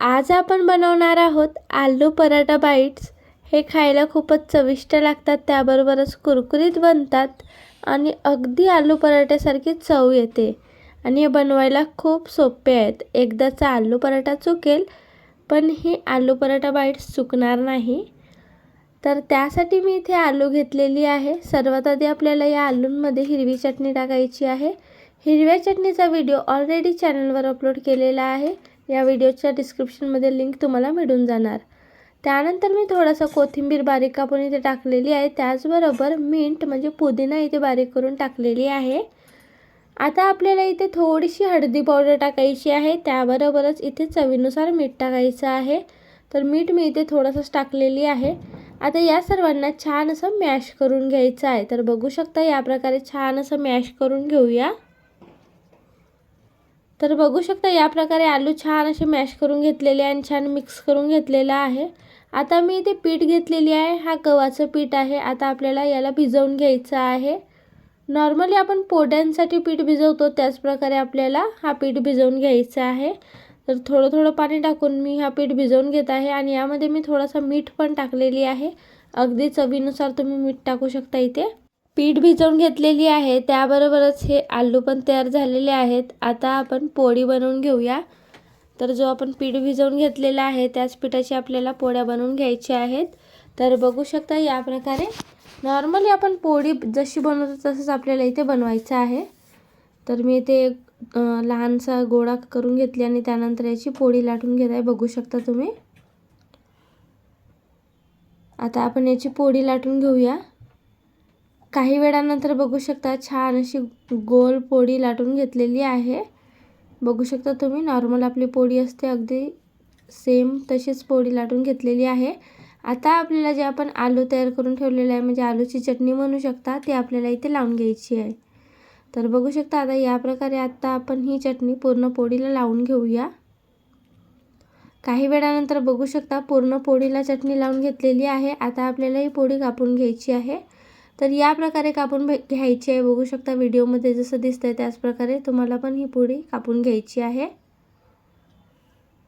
आज आपण बनवणार आहोत आलू पराठा बाईट्स. हे खायला खूपच चविष्ट लागतात त्याबरोबरच कुरकुरीत बनतात आणि अगदी आलू पराठ्यासारखी चव येते. आणि हे बनवायला खूप सोपे आहेत. एकदाचा आलू पराठा चुकेल पण ही आलू पराठा बाईट्स चुकणार नाही. तर त्यासाठी मी इथे आलू घेतलेली आहे. सर्वात आधी आपल्याला या आलूंमध्ये हिरवी चटणी टाकायची आहे. हिरव्या चटणीचा व्हिडिओ ऑलरेडी चॅनलवर अपलोड केलेला आहे. या व्हिडिओच्या डिस्क्रिप्शनमध्ये लिंक तुम्हाला मिळून जाणार. त्यानंतर मी थोडासा कोथिंबीर बारीक कापून इथे टाकलेली आहे. त्याचबरोबर मिंट म्हणजे पुदिना इथे बारीक करून टाकलेली आहे. आता आपल्याला इथे थोडीशी हळदी पावडर टाकायची आहे. त्याबरोबरच इथे चवीनुसार मीठ टाकायचं आहे. तर मीठ मी इथे थोडंसंच टाकलेली आहे. आता या सर्वांना छान असं मॅश करून घ्यायचं आहे. तर बघू शकता या प्रकारे छान असं मॅश करून घेऊया. तर बघू शकता या प्रकारे आलू छान असे मॅश करून घेतलेले आणि छान मिक्स करून घेतलेला आहे. आता मी इथे पीठ घेतलेली आहे. हा गव्हाचं पीठ आहे. आता आपल्याला याला भिजवून घ्यायचं आहे. नॉर्मली आपण पोड्यांसाठी पीठ भिजवतो. त्याचप्रकारे आपल्याला हा पीठ भिजवून घ्यायचा आहे. तर थोडं थोडं पाणी टाकून मी हा पीठ भिजवून घेत आहे आणि यामध्ये मी थोडासा मीठ पण टाकलेली आहे. अगदी चवीनुसार तुम्ही मीठ टाकू शकता इथे. पीठ भिजवून घेतलेली आहे. त्याबरोबरच हे आलू पण तयार झालेले आहेत. आता आपण पोळी बनवून घेऊया. तर जो आपण पीठ भिजवून घेतलेला आहे त्याच पिठाची आपल्याला पोळ्या बनवून घ्यायच्या आहेत. तर बघू शकता या प्रकारे. नॉर्मली आपण पोळी जशी बनवतो तसंच आपल्याला इथे बनवायचं आहे. तर मी इथे लहानसा गोळा करून घेतली आणि त्यानंतर याची पोळी लाटून घेत आहे. बघू शकता तुम्ही. आता आपण याची पोळी लाटून घेऊया. काही वेळानंतर बघू शकता छान अशी गोल पोळी लाटून घेतलेली आहे. बघू शकता तुम्ही नॉर्मल आपली पोळी असते अगदी सेम तशीच पोळी लाटून घेतलेली आहे. आता आपल्याला जे आपण आलू तयार करून ठेवलेलं आहे म्हणजे आलूची चटणी म्हणू शकता ती आपल्याला इथे लावून घ्यायची आहे. तर बघू शकता आता या प्रकारे आत्ता आपण ही चटणी पूर्ण पोळीला लावून घेऊया. काही वेळानंतर बघू शकता पूर्ण पोळीला चटणी लावून घेतलेली आहे. आता आपल्याला ही पोळी कापून घ्यायची आहे. तर या प्रकारे कापून घ्यायची आहे. बघू शकता व्हिडिओमध्ये जसं दिसतंय आहे त्याचप्रकारे तुम्हाला पण ही पोळी कापून घ्यायची आहे.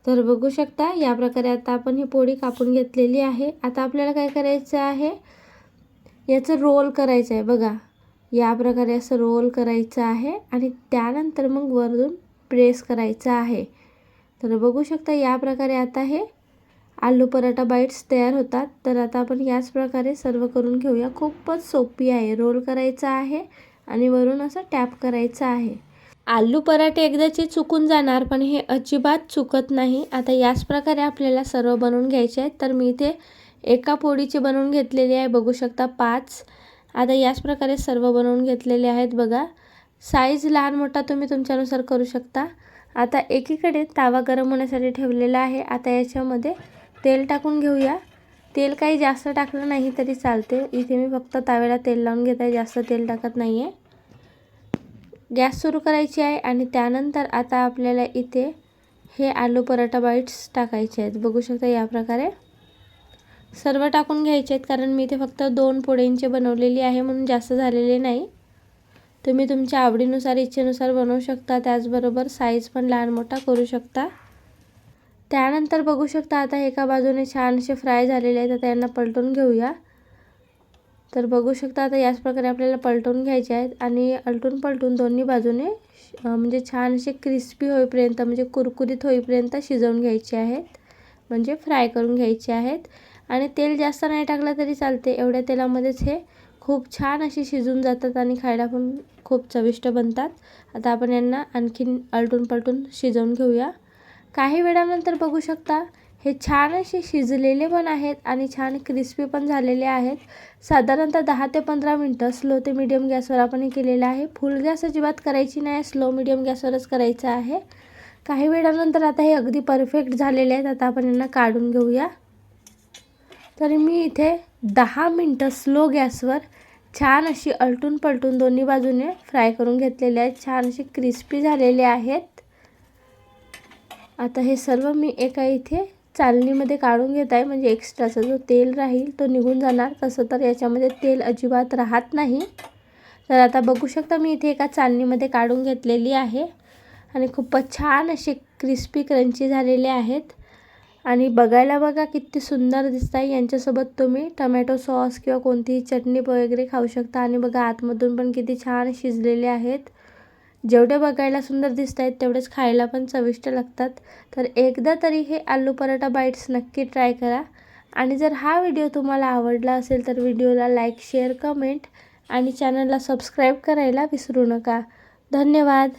तर बघू शकता या प्रकारे आता आपण ही पोळी कापून घेतलेली आहे. आता आपल्याला काय करायचं आहे? याचं रोल करायचं आहे बघा. या प्रकारे असं रोल करायचं आहे आणि त्यानंतर मग वरून प्रेस करायचं आहे. तर बघू शकता या प्रकारे आता हे आलू पराठा बाईट्स तयार होतात. तर आता आपण याच प्रकारे सर्व करून घेऊया. खूपच सोपी आहे. रोल करायचा आहे आणि वरून असं टॅप करायचं आहे. आलू पराठे एकदाचे चुकून जाणार पण हे अजिबात चुकत नाही. आता याच प्रकारे आपल्याला सर्व बनवून घ्यायचे आहेत. तर मी इथे एका पोळीचे बनवून घेतलेली आहे. बघू शकता पाच. आता याच प्रकारे सर्व बनवून घेतलेले आहेत बघा. साईज लहान मोठा तुम्ही तुमच्यानुसार करू शकता. आता एकीकडे तावा गरम होण्यासाठी ठेवलेला आहे. आता याच्यामध्ये तेल टाकून घेऊया. तेल काही जास्त टाकलं नाही तरी चालते. इथे मी फक्त ताव्याला तेल लावून घेत आहे. जास्त तेल टाकत नाही आहे गॅस सुरू करायची आहे आणि त्यानंतर आता आपल्याला इथे हे आलू पराठा बाईट्स टाकायचे आहेत. बघू शकता या प्रकारे. सर्व टाकून घ्यायचे आहेत कारण मी इथे फक्त दोन पोळ्यांचे बनवलेली आहे म्हणून जास्त झालेले नाही. तुम्ही तुमच्या आवडीनुसार इच्छेनुसार बनवू शकता. त्याचबरोबर साईज पण लहान मोठा करू शकता. त्यानंतर बघू शकता आता एका बाजूने छान असे फ्राय झालेले आहेत आता यांना पलटून घेऊया. तर बघू शकता आता याच प्रकारे आपल्याला पलटून घ्यायचे आहेत आणि अलटून पलटून दोन्ही बाजूने म्हणजे छान असे क्रिस्पी होईपर्यंत म्हणजे कुरकुरीत होईपर्यंत शिजवून घ्यायचे आहेत. म्हणजे फ्राय करून घ्यायचे आहेत. आणि तेल जास्त नाही टाकलं तरी चालते एवढ्या तेलामध्येच हे खूप छान असे शिजून जातात आणि खायला पण खूप चविष्ट बनतात. आता आपण यांना आणखीन अलटून पलटून शिजवून घेऊया. काही वेळानंतर बघू शकता हे छान असे शिजलेले पण आहेत आणि छान क्रिस्पी पण झालेले आहेत. साधारणतः दहा ते पंधरा मिनटं स्लो ते मिडियम गॅसवर आपण हे केलेलं आहे. फुल गॅस अजिबात करायची नाही स्लो मिडियम गॅसवरच करायचं आहे. काही वेळानंतर आता हे अगदी परफेक्ट झालेले आहेत. आता आपण यांना काढून घेऊया. तर मी इथे दहा मिनटं स्लो गॅसवर छान अशी अलटून पलटून दोन्ही बाजूने फ्राय करून घेतलेले आहेत. छान असे क्रिस्पी झालेले आहेत. आता हे सर्व मी एका इथे चालणीमध्ये काढून घेत आहे. म्हणजे एक्स्ट्राचा जो तेल राहील तो निघून जाणार. तसं तर याच्यामध्ये तेल अजिबात राहत नाही. तर आता बघू शकता मी इथे एका चालणीमध्ये काढून घेतलेली आहे. आणि खूपच छान असे क्रिस्पी क्रंची झालेले आहेत. आणि बघायला बघा किती सुंदर दिसत आहे यांच्यासोबत तुम्ही टमॅटो सॉस किंवा कोणतीही चटणी वगैरे खाऊ शकता. आणि बघा आतमधून पण किती छान शिजलेले आहेत. जेवढे बघायला सुंदर दिसत आहेत तेवढेच खायला पण चविष्ट लागतात. तर एकदा तरी हे आलू पराठा बाईट्स नक्की ट्राय करा. आणि जर हा व्हिडिओ तुम्हाला आवडला असेल तर व्हिडिओला लाईक शेअर कमेंट आणि चॅनलला सबस्क्राईब करायला विसरू नका. धन्यवाद!